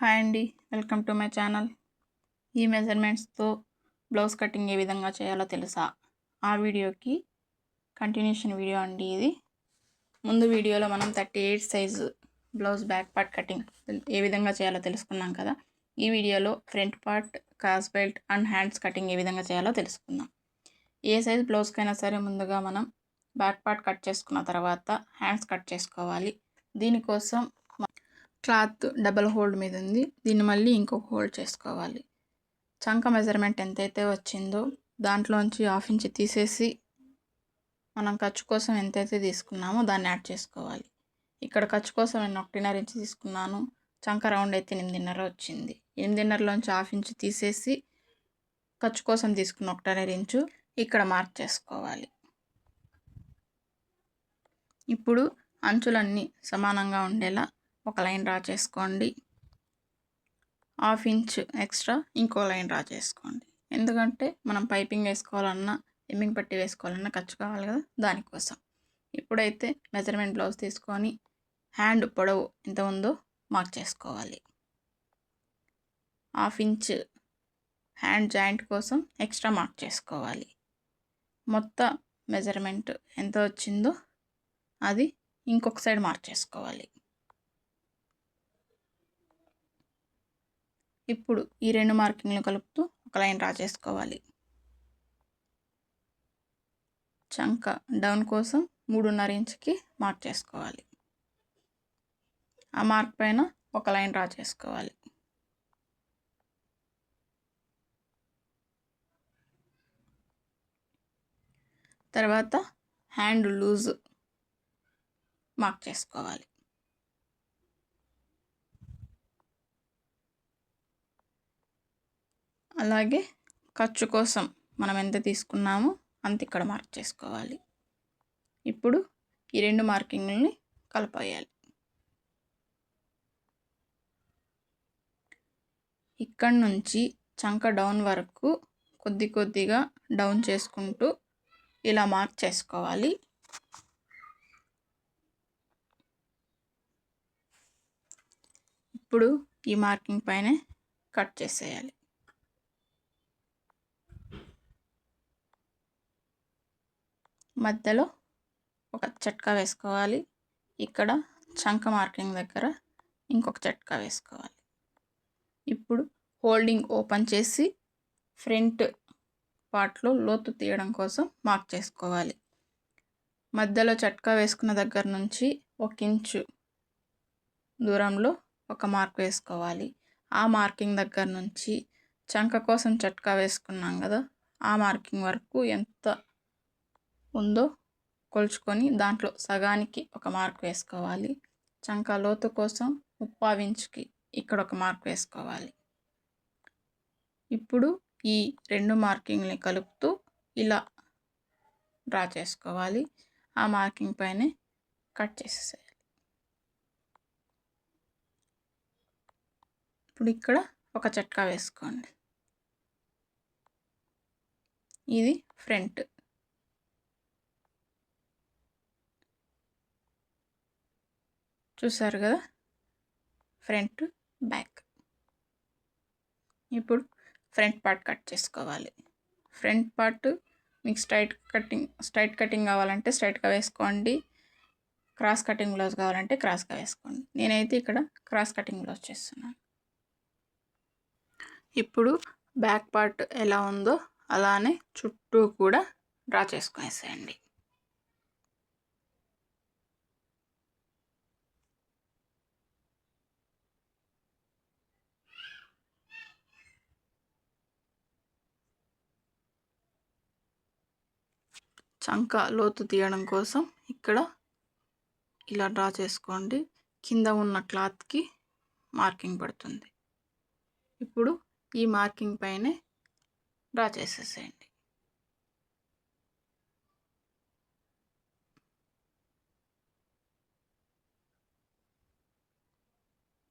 Hi అండి welcome to my channel. ఈ మెజర్మెంట్స్తో blouse cutting ఏ విధంగా చేయాలో తెలుసా? ఆ వీడియోకి కంటిన్యూషన్ వీడియో అండి ఇది. ముందు వీడియోలో మనం thirty eight size blouse back part cutting ఏ విధంగా చేయాలో తెలుసుకున్నాం కదా? ఈ వీడియోలో front part cross belt and hands cutting ఏ విధంగా చేయాలో తెలుసుకుందాం. ఏ సైజ్ బ్లౌజ్కైనా సరే ముందుగా మనం బ్యాక్ పార్ట్ కట్ చేసుకున్న తర్వాత హ్యాండ్స్ కట్ చేసుకోవాలి. దీనికోసం క్లాత్ డబల్ హోల్డ్ మీద ఉంది. దీన్ని మళ్ళీ ఇంకొక హోల్డ్ చేసుకోవాలి. చంక మెజర్మెంట్ ఎంతైతే వచ్చిందో దాంట్లోంచి హాఫ్ ఇంచ్ తీసేసి మనం ఖర్చు కోసం ఎంతైతే తీసుకున్నామో దాన్ని యాడ్ చేసుకోవాలి. ఇక్కడ ఖర్చు కోసం నేను ఒకటిన్నర ఇంచ్ తీసుకున్నాను. చంక రౌండ్ అయితే ఎనిమిదిన్నర వచ్చింది. ఎనిమిదిన్నరలోంచి హాఫ్ ఇంచ్ తీసేసి ఖర్చు కోసం తీసుకున్న ఒకటిన్నర ఇంచు ఇక్కడ మార్క్ చేసుకోవాలి. ఇప్పుడు అంచులన్నీ సమానంగా ఉండేలా ఒక లైన్ డ్రా చేసుకోండి. హాఫ్ ఇంచ్ ఎక్స్ట్రా ఇంకో లైన్ డ్రా చేసుకోండి. ఎందుకంటే మనం పైపింగ్ వేసుకోవాలన్నా ఎమ్మింగ్ పట్టి వేసుకోవాలన్నా ఖర్చు కావాలి కదా దానికోసం. ఇప్పుడైతే మెజర్మెంట్ బ్లౌజ్ తీసుకొని హ్యాండ్ పొడవు ఎంత ఉందో మార్క్ చేసుకోవాలి. హాఫ్ ఇంచ్ హ్యాండ్ జాయింట్ కోసం ఎక్స్ట్రా మార్క్ చేసుకోవాలి. మొత్తం మెజర్మెంట్ ఎంత వచ్చిందో అది ఇంకొక సైడ్ మార్క్ చేసుకోవాలి. ఇప్పుడు ఈ రెండు మార్కింగ్లు కలుపుతూ ఒక లైన్ డ్రా చేసుకోవాలి. చంక డౌన్ కోసం మూడున్నర ఇంచుకి మార్క్ చేసుకోవాలి. ఆ మార్క్ పైన ఒక లైన్ డ్రా చేసుకోవాలి. తర్వాత హ్యాండ్ లూజ్ మార్క్ చేసుకోవాలి. అలాగే ఖర్చు కోసం మనం ఎంత తీసుకున్నామో అంత ఇక్కడ మార్క్ చేసుకోవాలి. ఇప్పుడు ఈ రెండు మార్కింగ్లని కలపేయాలి ఇక్కడ నుంచి చంక డౌన్ వరకు కొద్ది కొద్దిగా డౌన్ చేసుకుంటూ ఇలా మార్క్ చేసుకోవాలి. ఇప్పుడు ఈ మార్కింగ్ పైనే కట్ చేసేయాలి. మధ్యలో ఒక చట్కా వేసుకోవాలి. ఇక్కడ చంక మార్కింగ్ దగ్గర ఇంకొక చట్కా వేసుకోవాలి. ఇప్పుడు హోల్డింగ్ ఓపెన్ చేసి ఫ్రంట్ పార్ట్లో లోతు తీయడం కోసం మార్క్ చేసుకోవాలి. మధ్యలో చట్కా వేసుకున్న దగ్గర నుంచి ఒక ఇంచు దూరంలో ఒక మార్క్ వేసుకోవాలి. ఆ మార్కింగ్ దగ్గర నుంచి చంక కోసం చట్కా వేసుకున్నాం కదా ఆ మార్కింగ్ వరకు ఎంత ఉందో కొలుచుకొని దాంట్లో సగానికి ఒక మార్క్ వేసుకోవాలి. చంక లోతు కోసం ముప్పావించుకి ఇక్కడ ఒక మార్క్ వేసుకోవాలి. ఇప్పుడు ఈ రెండు మార్కింగ్ని కలుపుతూ ఇలా డ్రా చేసుకోవాలి. ఆ మార్కింగ్ పైనే కట్ చేసేసేయాలి. ఇప్పుడు ఇక్కడ ఒక చట్కా వేసుకోండి. ఇది ఫ్రంట్. చూసారు కదా? Front back. ఇప్పుడు ఫ్రంట్ పార్ట్ కట్ చేసుకోవాలి. ఫ్రంట్ పార్ట్ మీకు స్ట్రైట్ కటింగ్ స్ట్రైట్ కటింగ్ కావాలంటే స్ట్రైట్గా వేసుకోండి. క్రాస్ కటింగ్ బ్లౌజ్ కావాలంటే క్రాస్గా వేసుకోండి. నేనైతే ఇక్కడ క్రాస్ కటింగ్ బ్లౌజ్ చేస్తున్నాను. ఇప్పుడు బ్యాక్ పార్ట్ ఎలా ఉందో అలానే చుట్టూ కూడా డ్రా చేసుకునేసేయండి. చంక లోతు తీయడం కోసం ఇక్కడ ఇలా డ్రా చేసుకోండి. కింద ఉన్న క్లాత్కి మార్కింగ్ పడుతుంది. ఇప్పుడు ఈ మార్కింగ్ పైనే డ్రా చేసేసేయండి.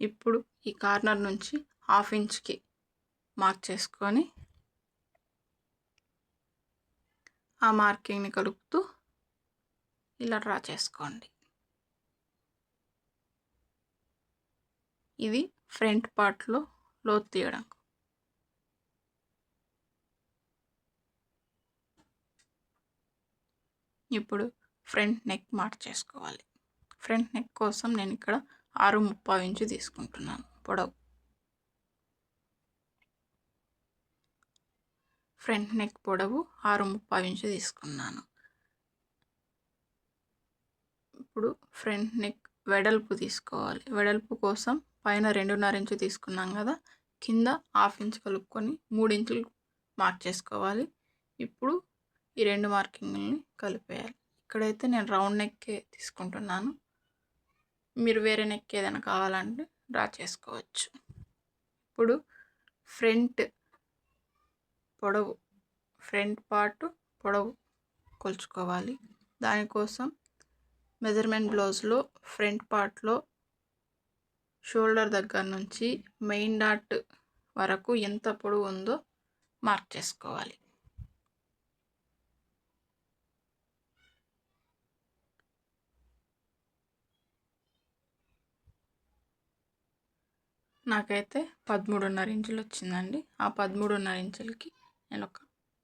ఇప్పుడు ఈ కార్నర్ నుంచి హాఫ్ ఇంచ్కి మార్క్ చేసుకొని ఆ మార్కింగ్ని కలుపుతూ ఇలా డ్రా చేసుకోండి. ఇది ఫ్రంట్ పార్ట్లో లోతు తీయడం. ఇప్పుడు ఫ్రంట్ నెక్ మార్క్ చేసుకోవాలి ఫ్రంట్ నెక్ కోసం నేను ఇక్కడ ఆరు ముప్పై ఇంచు తీసుకుంటున్నాను. పొడవు. ఫ్రంట్ నెక్ పొడవు ఆరు ముప్పై ఇంచు తీసుకున్నాను. ఇప్పుడు ఫ్రంట్ నెక్ వెడల్పు తీసుకోవాలి. వెడల్పు కోసం పైన రెండున్నర ఇంచు తీసుకున్నాం కదా కింద హాఫ్ ఇంచ్ కలుపుకొని మూడు ఇంచులు మార్క్ చేసుకోవాలి. ఇప్పుడు ఈ రెండు మార్కింగ్ని కలిపేయాలి. ఇక్కడైతే నేను రౌండ్ నెక్కే తీసుకుంటున్నాను. మీరు వేరే నెక్ ఏదైనా కావాలంటే డ్రా చేసుకోవచ్చు. ఇప్పుడు ఫ్రంట్ పొడవు ఫ్రంట్ పార్ట్ పొడవు కొలుచుకోవాలి. దానికోసం మెజర్మెంట్ బ్లౌజ్లో ఫ్రంట్ పార్ట్లో షోల్డర్ దగ్గర నుంచి మెయిన్ డాట్ వరకు ఎంత పొడవు ఉందో మార్క్ చేసుకోవాలి. నాకైతే పదమూడున్నర ఇంచులు వచ్చిందండి ఆ పదమూడున్నర ఇంచులకి నేను ఒక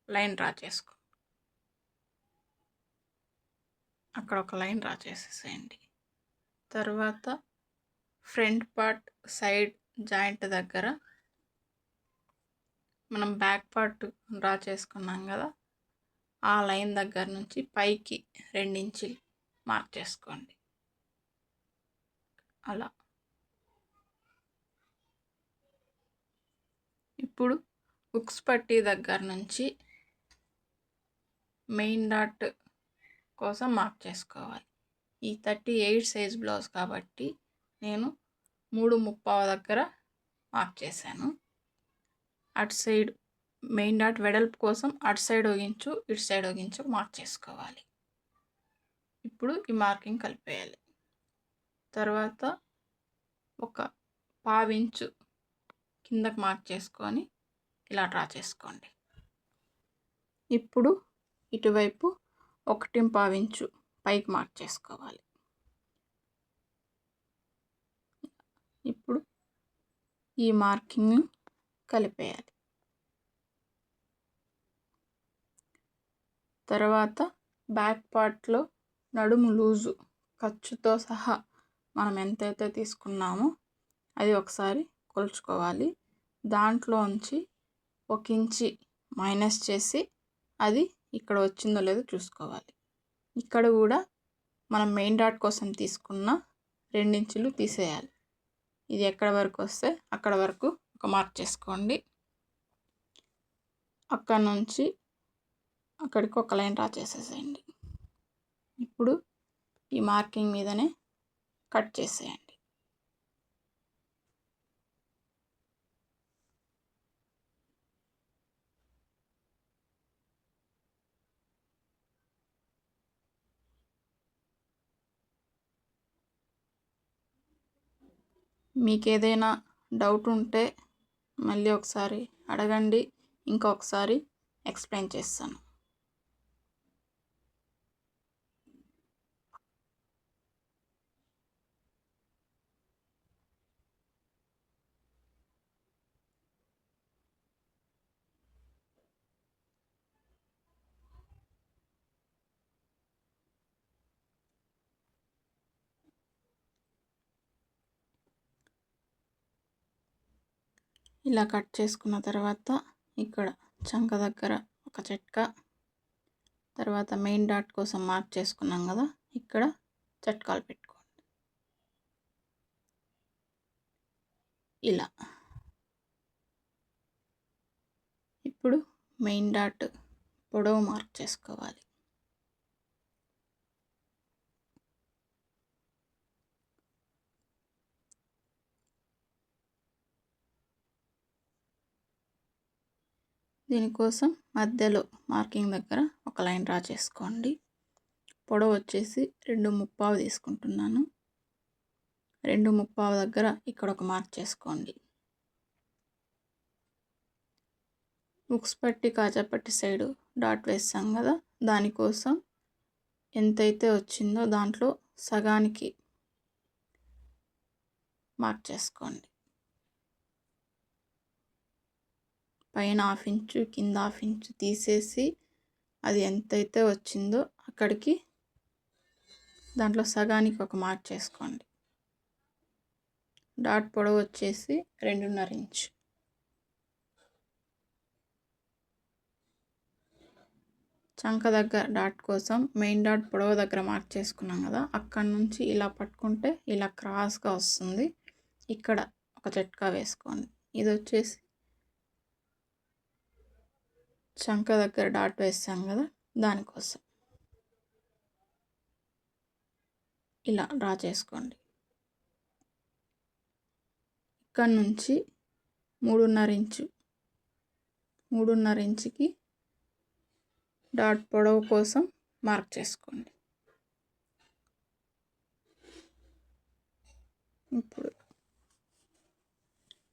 లైన్ డ్రా చేసుకో. అక్కడ ఒక లైన్ డ్రా చేసేసేయండి. తర్వాత ఫ్రంట్ పార్ట్ సైడ్ జాయింట్ దగ్గర మనం బ్యాక్ పార్ట్ డ్రా చేసుకున్నాం కదా ఆ లైన్ దగ్గర నుంచి పైకి రెండించులు మార్క్ చేసుకోండి. అలా. ఇప్పుడు ఉక్స్ పట్టి దగ్గర నుంచి మెయిన్ డాట్ కోసం మార్క్ చేసుకోవాలి. ఈ థర్టీ ఎయిట్ సైజ్ బ్లౌజ్ కాబట్టి నేను మూడు ముప్పావు దగ్గర మార్క్ చేశాను. అటు సైడ్ మెయిన్ డాట్ వెడల్పు కోసం అటు సైడ్ ఒగించు ఇటు సైడ్ ఒగించు మార్క్ చేసుకోవాలి. ఇప్పుడు ఈ మార్కింగ్ కలిపేయాలి. తర్వాత ఒక పావించు కిందకు మార్క్ చేసుకొని ఇలా డ్రా చేసుకోండి. ఇప్పుడు ఇటువైపు ఒకటి పావించు పైకి మార్క్ చేసుకోవాలి. ఇప్పుడు ఈ మార్కింగ్ కలిపేయాలి. తర్వాత బ్యాక్ పార్ట్లో నడుము లూజు ఖర్చుతో సహా మనం ఎంతైతే తీసుకున్నామో అది ఒకసారి కొలుచుకోవాలి. దాంట్లోంచి ఒక ఇంచి మైనస్ చేసి అది ఇక్కడ వచ్చిందో లేదో చూసుకోవాలి. ఇక్కడ కూడా మనం మెయిన్ డాట్ కోసం తీసుకున్న రెండించులు తీసేయాలి. ఇది ఎక్కడ వరకు వస్తే అక్కడ వరకు ఒక మార్క్ చేసుకోండి. అక్కడ నుంచి అక్కడికి ఒక లైన్ డ్రా చేసేసేయండి. ఇప్పుడు ఈ మార్కింగ్ మీదనే కట్ చేసేయండి. మీకు ఏదైనా డౌట్ ఉంటే మళ్ళీ ఒకసారి అడగండి ఇంకొకసారి ఎక్స్ప్లెయిన్ చేస్తాను. ఇలా కట్ చేసుకున్న తర్వాత ఇక్కడ చంక దగ్గర ఒక చెట్క తర్వాత మెయిన్ డాట్ కోసం మార్క్ చేసుకున్నాం కదా ఇక్కడ చట్కాలు పెట్టుకోండి. ఇలా. ఇప్పుడు మెయిన్ డాట్ పొడవు మార్క్ చేసుకోవాలి. దీనికోసం మధ్యలో మార్కింగ్ దగ్గర ఒక లైన్ డ్రా చేసుకోండి. పొడవు వచ్చేసి రెండు ముప్పావు తీసుకుంటున్నాను. రెండు ముప్పావు దగ్గర ఇక్కడ ఒక మార్క్ చేసుకోండి. బుక్స్ పట్టి కాజాపట్టి సైడు డాట్ వేస్తాం కదా దానికోసం ఎంతైతే వచ్చిందో దాంట్లో సగానికి మార్క్ చేసుకోండి. పైన హాఫ్ ఇంచు కింద హాఫ్ ఇంచు తీసేసి అది ఎంతైతే వచ్చిందో అక్కడికి దాంట్లో సగానికి ఒక మార్క్ చేసుకోండి. డాట్ పొడవు వచ్చేసి రెండున్నర ఇంచు. చంక దగ్గర డాట్ కోసం మెయిన్ డాట్ పొడవు దగ్గర మార్క్ చేసుకున్నాం కదా అక్కడ నుంచి ఇలా పట్టుకుంటే ఇలా క్రాస్గా వస్తుంది. ఇక్కడ ఒక చెట్కా వేసుకోండి. ఇది వచ్చేసి చంక దగ్గర డాట్ వేస్తాం కదా దానికోసం ఇలా డ్రా చేసుకోండి. ఇక్కడ నుంచి మూడున్నర ఇంచు మూడున్నర ఇంచుకి డాట్ పొడవు కోసం మార్క్ చేసుకోండి. ఇప్పుడు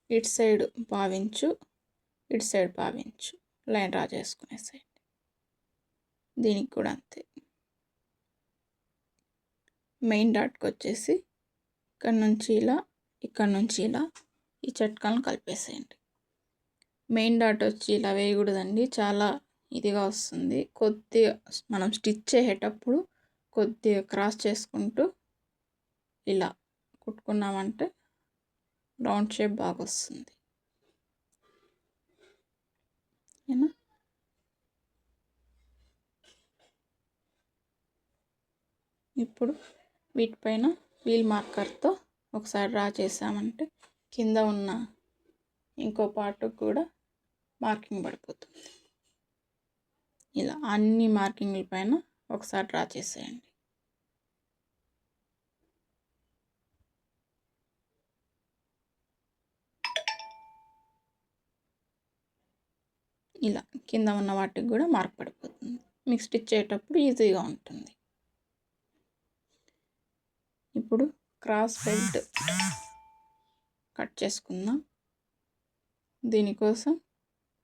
ఇటు సైడ్ భావించు ఇటు సైడ్ భావించు లైన్ డ్రా చేసుకునేసేయండి దీనికి కూడా అంతే. మెయిన్ డాట్కి వచ్చేసి ఇక్కడ నుంచి ఇలా ఇక్కడ నుంచి ఇలా ఈ చట్కాలను కలిపేసేయండి. మెయిన్ డాట్ వచ్చి ఇలా వేయకూడదండి. చాలా ఇదిగా వస్తుంది. కొద్దిగా మనం స్టిచ్ చేసేటప్పుడు కొద్దిగా క్రాస్ చేసుకుంటూ ఇలా కుట్టుకున్నామంటే రౌండ్ షేప్ బాగా వస్తుంది. ఓకేనా ఇప్పుడు వీటిపైన వీల్ మార్కర్తో ఒకసారి డ్రా చేసామంటే కింద ఉన్న ఇంకో పార్ట్ కూడా మార్కింగ్ పడిపోతుంది. ఇలా అన్ని మార్కింగ్ల పైన ఒకసారి డ్రా చేసేయండి. ఇలా కింద ఉన్న వాటికి కూడా మార్క్ పడిపోతుంది. మీకు స్టిచ్ చేయటప్పుడు ఈజీగా ఉంటుంది. ఇప్పుడు క్రాస్ బెల్ట్ కట్ చేసుకుందాం. దీనికోసం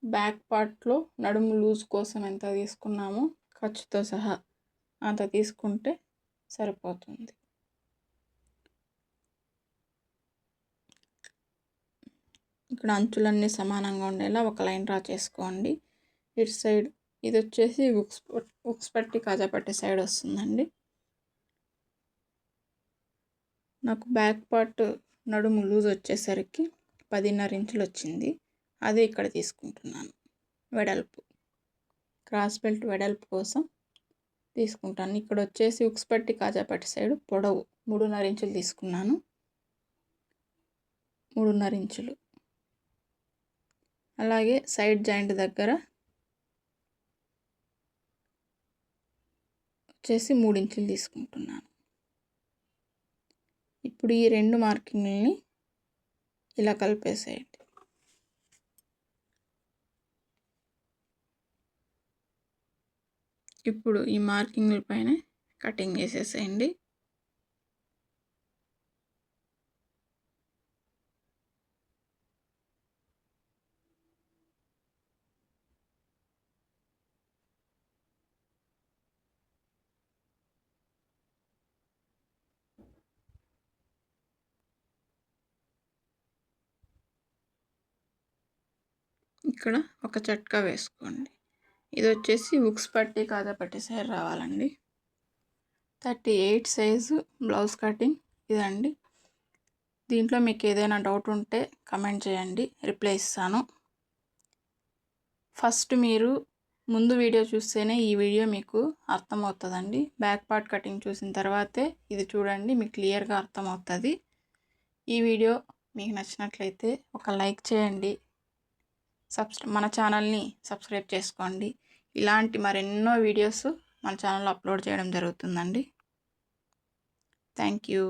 బ్యాక్ పార్ట్లో నడుము లూజ్ కోసం ఎంత తీసుకున్నామో ఖర్చుతో సహా అంత తీసుకుంటే సరిపోతుంది. ఇక్కడ అంచులన్నీ సమానంగా ఉండేలా ఒక లైన్ డ్రా చేసుకోండి. ఇటు సైడ్ ఇది వచ్చేసి ఉక్స్ ఉక్స్ పట్టి కాజా సైడ్ వస్తుందండి. నాకు బ్యాక్ పార్ట్ నడుము లూజ్ వచ్చేసరికి పదిన్నర ఇంచులు వచ్చింది. అదే ఇక్కడ తీసుకుంటున్నాను. వెడల్పు. క్రాస్ బెల్ట్ వెడల్పు కోసం తీసుకుంటాను. ఇక్కడ వచ్చేసి ఉక్స్ పట్టి కాజాపట్టి సైడ్ పొడవు మూడున్నర ఇంచులు తీసుకున్నాను. మూడున్నర ఇంచులు. అలాగే సైడ్ జాయింట్ దగ్గర వచ్చేసి మూడు ఇంచులు తీసుకుంటున్నాను. ఇప్పుడు ఈ రెండు మార్కింగ్ని ఇలా కలిపేసేయండి. ఇప్పుడు ఈ మార్కింగ్ల పైన కటింగ్ చేసేసేయండి. ఇక్కడ ఒక చట్కా వేసుకోండి. ఇది వచ్చేసి ఉక్స్ పట్టి కాదా పట్టి సైడ్ రావాలండి. Thirty eight size blouse cutting ఇదండి. దీంట్లో మీకు ఏదైనా డౌట్ ఉంటే కమెంట్ చేయండి రిప్లై ఇస్తాను. ఫస్ట్ మీరు ముందు వీడియో చూస్తేనే ఈ వీడియో మీకు అర్థమవుతుందండి. బ్యాక్ పార్ట్ కటింగ్ చూసిన తర్వాతే ఇది చూడండి మీకు క్లియర్గా అర్థమవుతుంది. ఈ వీడియో మీకు నచ్చినట్లయితే ఒక లైక్ చేయండి. సబ్స్క్రై మన ఛానల్ని సబ్స్క్రైబ్ చేసుకోండి. ఇలాంటి మరెన్నో వీడియోస్ మన ఛానల్లో అప్లోడ్ చేయడం జరుగుతుందండి. Thank you.